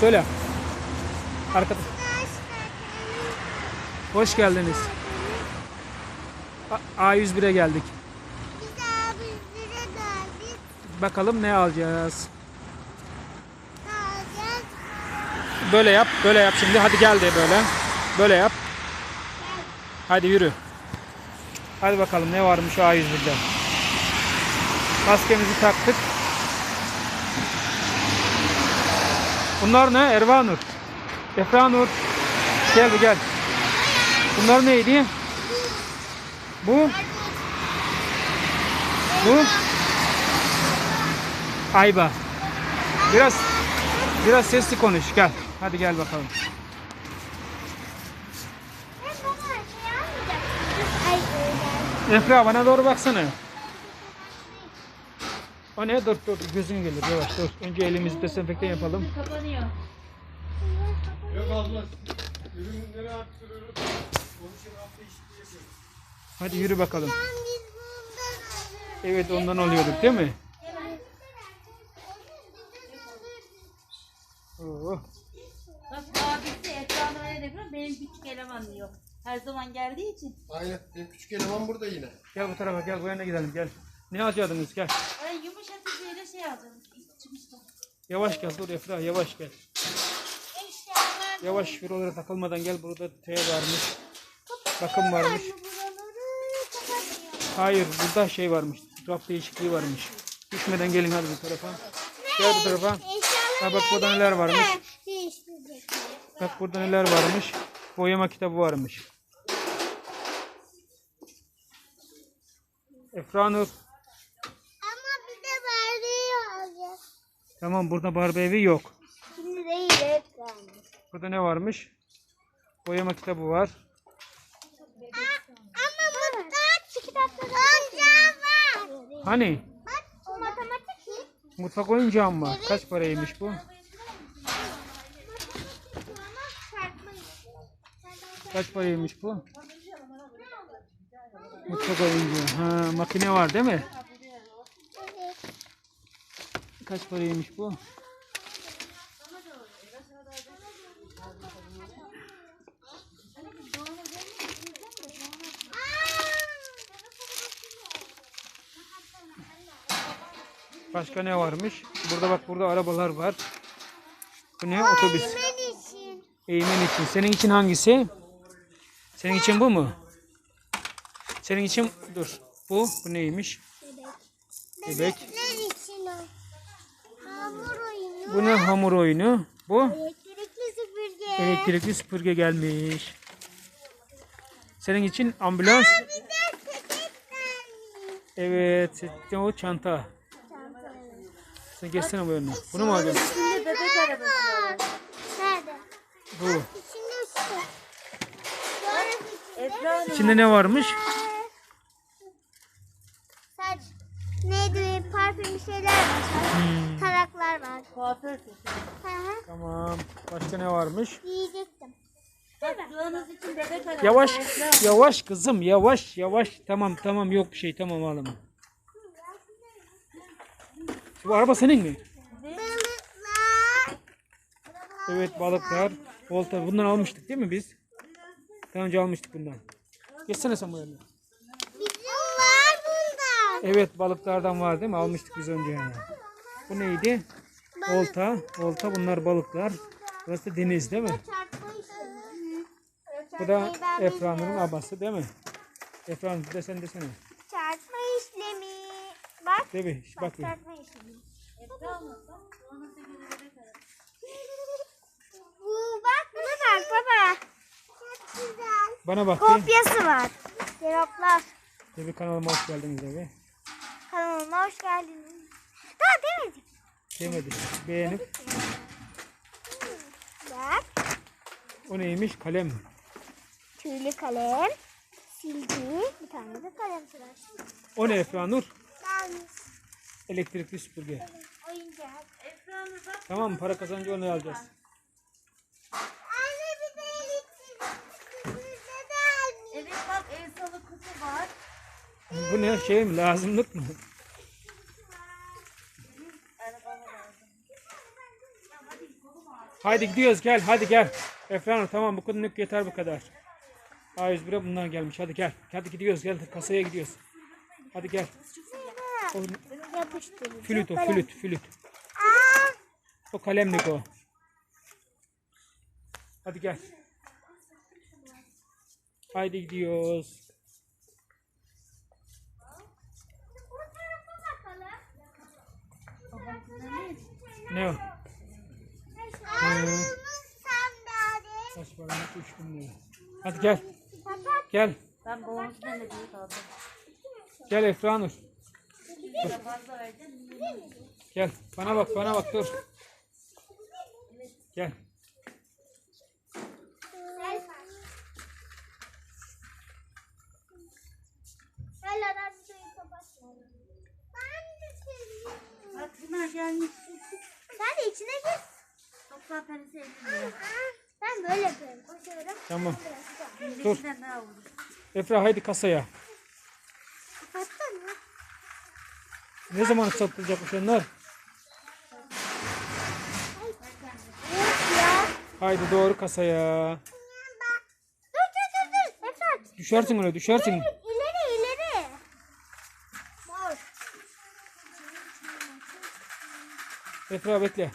Söyle. Arkada. Hoş geldiniz. A- A101'e geldik. Biz abimlere geldik. Bakalım ne alacağız. Ne alacağız? Böyle yap, böyle yap şimdi. Hadi gel de böyle. Böyle yap. Hadi yürü. Hadi bakalım ne varmış A101'de. Maskemizi taktık. Bunlar ne? Ervanur. Efranur. Gel gel. Bunlar neydi? Bu? Bu? Ayba. Biraz biraz sesli konuş. Gel. Hadi gel bakalım. Efra bana doğru baksana. O ne? Dur dur gözün gelir yavaş dur. Önce elimizi dezenfekte yapalım. Kapanıyor. Yok abla. Ürünleri arttırıyoruz. Onun için hafta işi yapıyoruz. Hadi yürü bakalım. Evet ondan alıyorduk değil mi? Oo. Bak abisi ekranda öyle yapıyor. Benim küçük eleman. Her zaman geldiği için. Aynen. Benim küçük eleman burada yine. Gel bu tarafa gel bu yana gidelim gel. Ne alacaktınız gel. Ay yumuşatıcıyla şey. Çıkmıştı. Yavaş gel dur Efra yavaş gel. Eşyalar. Yavaş şuralara takılmadan gel burada T varmış. Bakım varmış. Hayır burada şey varmış. Raf değişikliği varmış. Düşmeden gelin hadi bu tarafa. Gel bu tarafa. Ha bak burada neler varmış. Bak burada neler varmış. Boyama kitabı varmış. Efranur. Ama bir de verdiği alacağız. Tamam burada Barbie evi yok. Şimdi değil hep vermiş. Burada ne varmış? Boyama kitabı var. Ama burada kitapta oyuncağı var. Hani? Bak o matematik. Mutfak oyuncağı mı? Kaç paraymış bu? Kaç paraymış bu? Mutfak oyuncağı. Ha makine var değil mi? Kaç paraymış bu? Başka ne varmış? Burada bak burada arabalar var. Bu ne? Otobüs. Yemen için. Eğmen için. Senin için hangisi? Senin için bu mu? Senin için dur. Bu bu neymiş? Bebek. Bebekler için o. Hamur oyunu. Bu ne hamur oyunu? Bu Elektrikli süpürge. elektrikli süpürge gelmiş. Senin için ambulans. Bir de sepet vermiş. Evet. O çanta. Sen geçsene bu yanına. Bunu mu alacaksın? Şimdi bebek arabası var. Nerede? Bu. İçinde şu. İçinde Ekran İçinde ne varmış? Kuaför sesi. Hı hı. Tamam. Başka ne varmış? Yiyecektim. Bak duanız için bebek arabası. Yavaş. Yavaş kızım. Yavaş. Yavaş. Tamam tamam yok bir şey. Tamam ağlama. Bu araba senin mi? Balıklar. Evet balıklar. Volta. Bundan almıştık değil mi biz? Daha önce almıştık bundan. Geçsene sen bu yana. Bizim var bundan. Evet balıklardan var değil mi? Almıştık biz önce yani. Bu neydi? Olta. Olta bunlar balıklar. Burası da deniz değil mi? Bu da Efranur'un abası değil mi? Efranur desen desene. Çarpma işlemi. Bak. Değil mi? Bak bir. Çarpma işlemi. Mı? Bak. Bu bak buna bak baba. Çok güzel. Bana bak. Kopyası var. Cevaplar. Tabii kanalıma hoş geldiniz abi. Kanalıma hoş geldiniz. Daha demedim. Demedi. Beğenip. Bak. O neymiş? Kalem. Tüylü kalem. Silgi. Bir tane de kalem tıraş. O ne Efranur? Ben Elektrikli süpürge. oyuncak. Ekranı bak. Tamam? Para kazanınca onu alacağız. Anne bir de elektrik. Bizde de almış. Evet bak el salı kutu var. Bu ne? Şey mi? Lazımlık mı? Haydi gidiyoruz gel hadi gel. Efranur tamam bu kadar yeter bu kadar. A101'e bunlar gelmiş hadi gel. Hadi gidiyoruz gel kasaya gidiyoruz. Hadi gel. O flüt o flüt flüt. O kalemlik o. Hadi gel. Haydi gidiyoruz. Ne o? Saçmalama düştüm diye. Hadi gel. Gel. Ben babamın üstünden de büyük aldım. Gel verdim. Gel. Bana bak bana bak dur. Gel. Bak bunlar gelmiş. Sen de içine gir. Toplam tanesi 50 lira. Ben böyle yapıyorum. Koşuyorum. Tamam. Dur. Efra haydi kasaya. Kapattın mı? Ne zaman satılacakmış onlar? Haydi doğru kasaya. Dur dur dur dur. Efrat. Düşersin öyle düşersin. İleri ileri. Efra bekle.